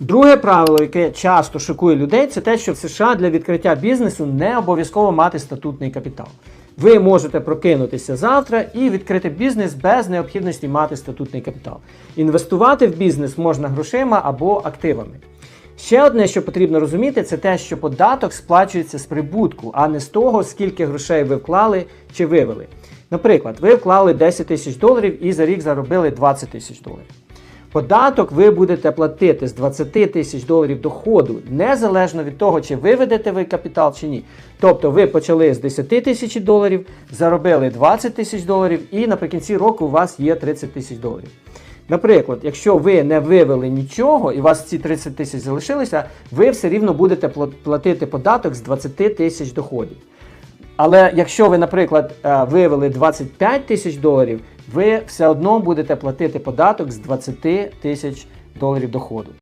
Друге правило, яке часто шокує людей, це те, що в США для відкриття бізнесу не обов'язково мати статутний капітал. Ви можете прокинутися завтра і відкрити бізнес без необхідності мати статутний капітал. Інвестувати в бізнес можна грошима або активами. Ще одне, що потрібно розуміти, це те, що податок сплачується з прибутку, а не з того, скільки грошей ви вклали чи вивели. Наприклад, ви вклали 10 тисяч доларів і за рік заробили 20 тисяч доларів. Податок ви будете платити з 20 тисяч доларів доходу, незалежно від того, чи виведете ви капітал чи ні. Тобто ви почали з 10 тисяч доларів, заробили 20 тисяч доларів, і наприкінці року у вас є 30 тисяч доларів. Наприклад, якщо ви не вивели нічого і у вас ці 30 тисяч залишилися, ви все рівно будете платити податок з 20 тисяч доходів. Але якщо ви, наприклад, е, вивели 25 тисяч доларів, ви все одно будете платити податок з 20 тисяч доларів доходу.